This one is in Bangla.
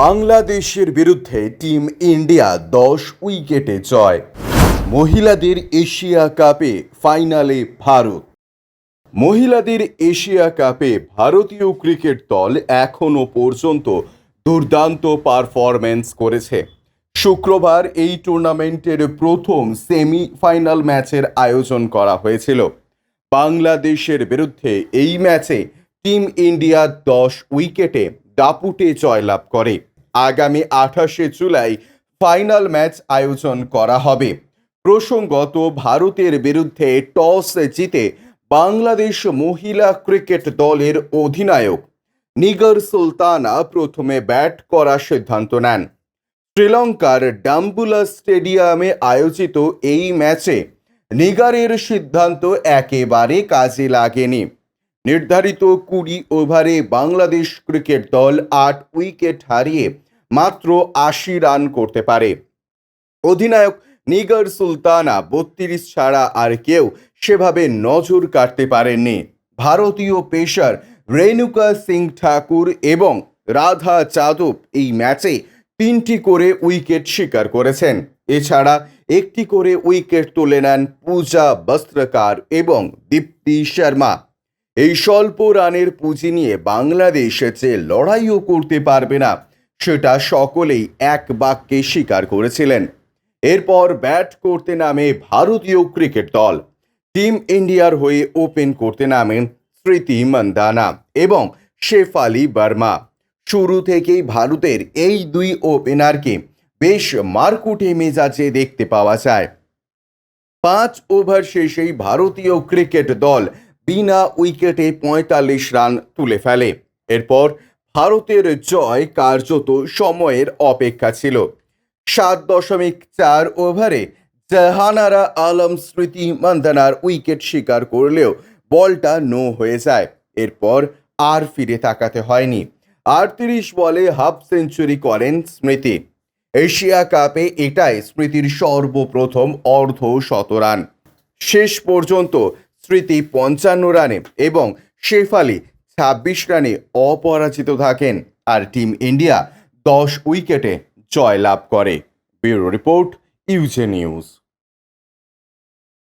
বাংলাদেশের বিরুদ্ধে টিম ইন্ডিয়া দশ উইকেটে জয়। মহিলাদের এশিয়া কাপে ফাইনালে ভারত। মহিলাদের এশিয়া কাপে ভারতীয় ক্রিকেট দল এখনও পর্যন্ত দুর্দান্ত পারফরম্যান্স করেছে। শুক্রবার এই টুর্নামেন্টের প্রথম সেমিফাইনাল ম্যাচের আয়োজন করা হয়েছিল। বাংলাদেশের বিরুদ্ধে এই ম্যাচে টিম ইন্ডিয়া দশ উইকেটে দাপুটে জয়লাভ করে। আগামী আঠাশে জুলাই ফাইনাল ম্যাচ আয়োজন করা হবে। প্রসঙ্গত, ভারতের বিরুদ্ধে টস জিতে বাংলাদেশ মহিলা ক্রিকেট দলের অধিনায়ক নিগর সুলতানা প্রথমে ব্যাট করার সিদ্ধান্ত নেন। শ্রীলঙ্কার ডাম্বুলা স্টেডিয়ামে আয়োজিত এই ম্যাচে নিগারের সিদ্ধান্ত একেবারে কাজে লাগেনি। নির্ধারিত কুড়ি ওভারে বাংলাদেশ ক্রিকেট দল আট উইকেট হারিয়ে মাত্র আশি রান করতে পারে। অধিনায়ক নিগার সুলতানা বত্রিশ ছাড়া আর কেউ সেভাবে নজর কাটতে পারেননি। ভারতীয় পেসার রেণুকা সিং ঠাকুর এবং রাধা যাদব এই ম্যাচে তিনটি করে উইকেট শিকার করেছেন। এছাড়া একটি করে উইকেট তুলে নেন পূজা বস্ত্রকার এবং দীপ্তি শর্মা। এই স্বল্প রানের পুঁজি নিয়ে বাংলাদেশ যে লড়াইও করতে পারবে না, সেটা সকলেই এক বাক্যে স্বীকার করেছিলেন। এরপর ব্যাট করতে নামে ভারতীয় ক্রিকেট দল। টিম ইন্ডিয়ার হয়ে ওপেন করতে নামেন স্মৃতি মন্দানা এবং শেফালি বর্মা। শুরু থেকেই ভারতের এই দুই ওপেনারকে বেশ মারকুটে মেজাজে দেখতে পাওয়া যায়। পাঁচ ওভার শেষেই ভারতীয় ক্রিকেট দল বিনা উইকেটে পঁয়তাল্লিশ রান তুলে ফেলে। এরপর ভারতের জয় কার্যত সময়ের অপেক্ষা ছিল। সাত দশমিক চার ওভারে জাহানারা আলম স্মৃতি মন্দানার উইকেট শিকার করলেও বলটা নো হয়ে যায়। এরপর আর ফিরে তাকাতে হয়নি। আটত্রিশ বলে হাফ সেঞ্চুরি করেন স্মৃতি। এশিয়া কাপে এটাই স্মৃতির সর্বপ্রথম অর্ধ শতরান। শেষ পর্যন্ত স্মৃতি পঞ্চান্ন রানে এবং শেফালি ছাব্বিশ রানে অপরাজিত থাকেন আর টিম ইন্ডিয়া দশ উইকেটে জয়লাভ করে। Bureau report U J news.